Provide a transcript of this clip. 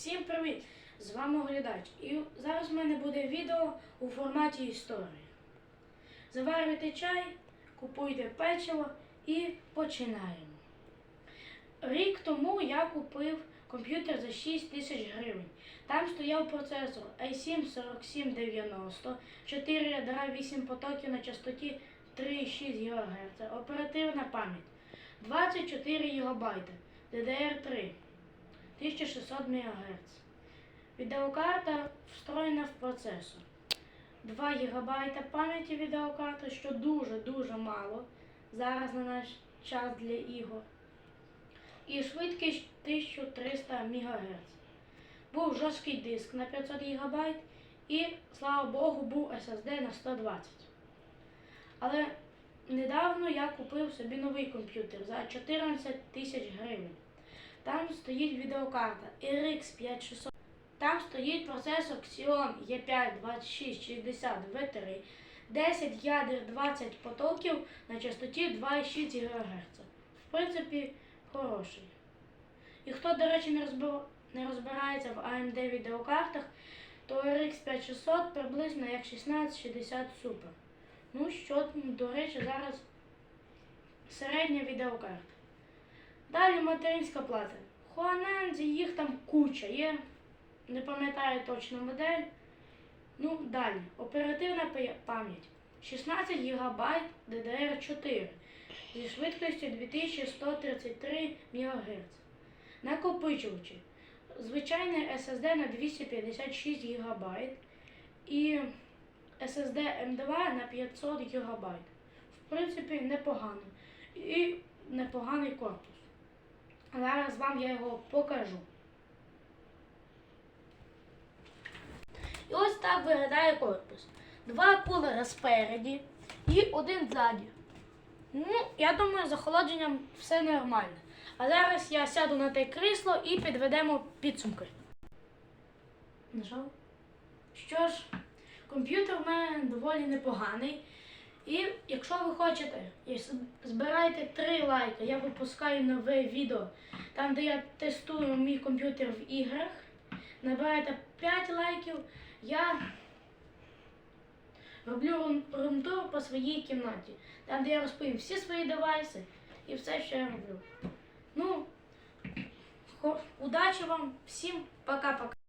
Всім привіт! З вами Оглядач. І зараз в мене буде відео у форматі історії. Заварюйте чай, купуйте печиво і починаємо. Рік тому я купив комп'ютер за 6 тисяч гривень. Там стояв процесор i7 4790, 4 ядра 8 потоків на частоті 3,6 ГГц, оперативна пам'ять 24 ГБ, DDR3 1600 МГц. Відеокарта встроєна в процесор. 2 ГБ пам'яті відеокарти, що дуже-дуже мало зараз на наш час для ігор. І швидкість 1300 МГц. Був жорсткий диск на 500 ГБ і, слава Богу, був SSD на 120. Але недавно я купив собі новий комп'ютер за 14 тисяч гривень. Там стоїть відеокарта RX 5600. Там стоїть процесор Xeon E5 2660 V3, 10 ядер 20 потоків на частоті 2,6 ГГц. В принципі, хороший. І хто, до речі, не, розбир... не розбирається в AMD відеокартах, то RX 5600 приблизно як 1660 Super. Ну що, до речі, зараз середня відеокарта. Далі материнська плата. Хуанензі, їх там куча є. Не пам'ятаю точно модель. Ну, далі. Оперативна пам'ять. 16 ГБ DDR4 зі швидкістю 2133 МГц. Накопичувачі. Звичайний SSD на 256 ГБ і SSD M2 на 500 ГБ. В принципі, непогано. І непоганий корпус. Зараз вам я його покажу. І ось так виглядає корпус. Два кулери спереді і один ззаді. Ну, я думаю, з охолодженням все нормально. А зараз я сяду на те крісло і підведемо підсумки. Що ж, комп'ютер в мене доволі непоганий. І якщо ви хочете, збирайте 3 лайки, я випускаю нове відео, там де я тестую мій комп'ютер в іграх. Набираєте 5 лайків, я роблю рум- румтур по своїй кімнаті, там де я розповім всі свої девайси і все, що я роблю. Ну, удачі вам, всім пока-пока.